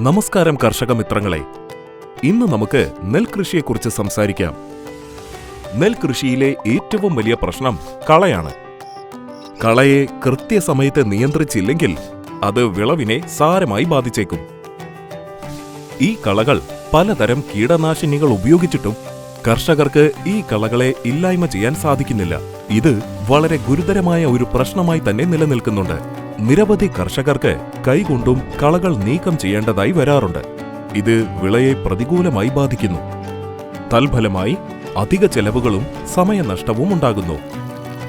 നമസ്കാരം കർഷക മിത്രങ്ങളെ. ഇന്ന് നമുക്ക് നെൽകൃഷിയെക്കുറിച്ച് സംസാരിക്കാം. നെൽകൃഷിയിലെ ഏറ്റവും വലിയ പ്രശ്നം കളയാണ്. കളയെ കൃത്യസമയത്ത് നിയന്ത്രിച്ചില്ലെങ്കിൽ അത് വിളവിനെ സാരമായി ബാധിച്ചേക്കും. ഈ കളകൾ പലതരം കീടനാശിനികൾ ഉപയോഗിച്ചിട്ടും കർഷകർക്ക് ഈ കളകളെ ഇല്ലായ്മ ചെയ്യാൻ സാധിക്കുന്നില്ല. ഇത് വളരെ ഗുരുതരമായ ഒരു പ്രശ്നമായി തന്നെ നിലനിൽക്കുന്നുണ്ട്. നിരവധി കർഷകർക്ക് കൈകൊണ്ടും കളകൾ നീക്കം ചെയ്യേണ്ടതായി വരാറുണ്ട്. ഇത് വിളയെ പ്രതികൂലമായി ബാധിക്കുന്നു. തൽഫലമായി അധിക ചെലവുകളും സമയനഷ്ടവും ഉണ്ടാകുന്നു.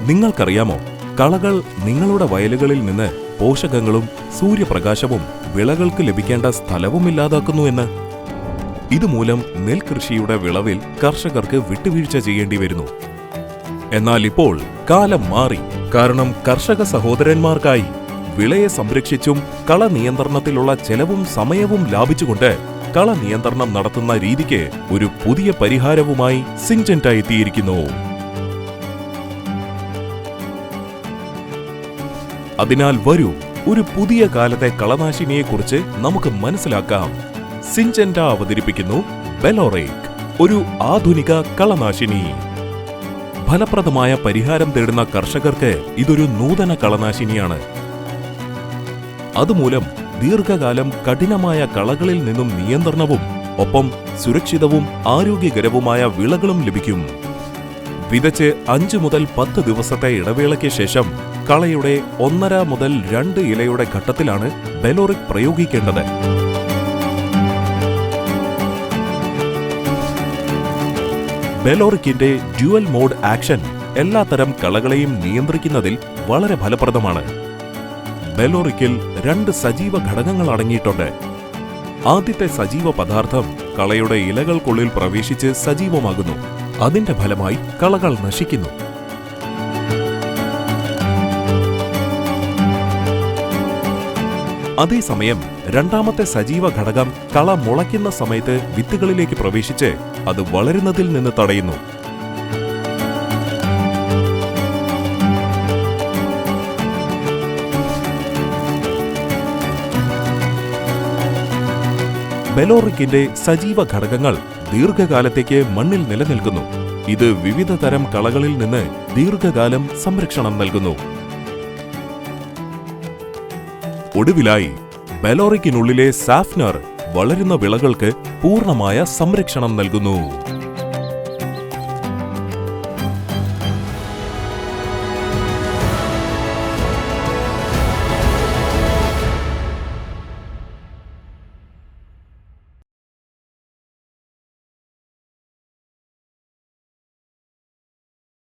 നിങ്ങൾക്കറിയാമോ കളകൾ നിങ്ങളുടെ വയലുകളിൽ നിന്ന് പോഷകങ്ങളും സൂര്യപ്രകാശവും വിളകൾക്ക് ലഭിക്കേണ്ട സ്ഥലവും ഇല്ലാതാക്കുന്നു എന്ന്. ഇതുമൂലം നെൽകൃഷിയുടെ വിളവിൽ കർഷകർക്ക് വിട്ടുവീഴ്ച ചെയ്യേണ്ടി വരുന്നു. എന്നാൽ ഇപ്പോൾ കാലം മാറി. കാരണം കർഷക സഹോദരന്മാർക്കായി വിളയെ സംരക്ഷിച്ചും കള നിയന്ത്രണത്തിലുള്ള ചെലവും സമയവും ലാഭിച്ചുകൊണ്ട് കള നിയന്ത്രണം നടത്തുന്ന രീതിക്ക് ഒരു പുതിയ പരിഹാരവുമായി സിഞ്ചന്റ എത്തിയിരിക്കുന്നു. അതിനാൽ വരൂ ഒരു പുതിയ കാലത്തെ കളനാശിനിയെക്കുറിച്ച് നമുക്ക് മനസ്സിലാക്കാം. സിഞ്ചന്റ അവതരിപ്പിക്കുന്നു ബെലോറേക്ക് ഒരു ആധുനിക കളനാശിനി. ഫലപ്രദമായ പരിഹാരം തേടുന്ന കർഷകർക്ക് ഇതൊരു നൂതന കളനാശിനിയാണ്. അതുമൂലം ദീർഘകാലം കഠിനമായ കളകളിൽ നിന്നും നിയന്ത്രണവും ഒപ്പം സുരക്ഷിതവും ആരോഗ്യകരവുമായ വിളകളും ലഭിക്കും. വിതച്ച് അഞ്ചു മുതൽ പത്ത് ദിവസത്തെ ഇടവേളയ്ക്ക് ശേഷം കളയുടെ ഒന്നര മുതൽ രണ്ട് ഇലയുടെ ഘട്ടത്തിലാണ് ബെലോറിക് പ്രയോഗിക്കേണ്ടത്. ബെലോറിക്കിന്റെ ഡ്യുവൽ മോഡ് ആക്ഷൻ എല്ലാത്തരം കളകളെയും നിയന്ത്രിക്കുന്നതിൽ വളരെ ഫലപ്രദമാണ്. ബെലോറിക്കിൽ രണ്ട് സജീവ ഘടകങ്ങൾ അടങ്ങിയിട്ടുണ്ട്. ആദ്യത്തെ സജീവ പദാർത്ഥം കളയുടെ ഇലകൾക്കുള്ളിൽ പ്രവേശിച്ച് സജീവമാകുന്നു. അതിന്റെ ഫലമായി കളകൾ നശിക്കുന്നു. അതേസമയം രണ്ടാമത്തെ സജീവ ഘടകം കള മുളയ്ക്കുന്ന സമയത്ത് വിത്തുകളിലേക്ക് പ്രവേശിച്ച് അത് വളരുന്നതിൽ നിന്ന് തടയുന്നു. ബെലോറിക്കിന്റെ സജീവ ഘടകങ്ങൾ ദീർഘകാലത്തേക്ക് മണ്ണിൽ നിലനിൽക്കുന്നു. ഇത് വിവിധ തരം കളകളിൽ നിന്ന് ദീർഘകാലം സംരക്ഷണം നൽകുന്നു. ഒടുവിലായി ബെലോറിക്കിനുള്ളിലെ സാഫ്നർ വളരുന്ന വിളകൾക്ക് പൂർണമായ സംരക്ഷണം നൽകുന്നു.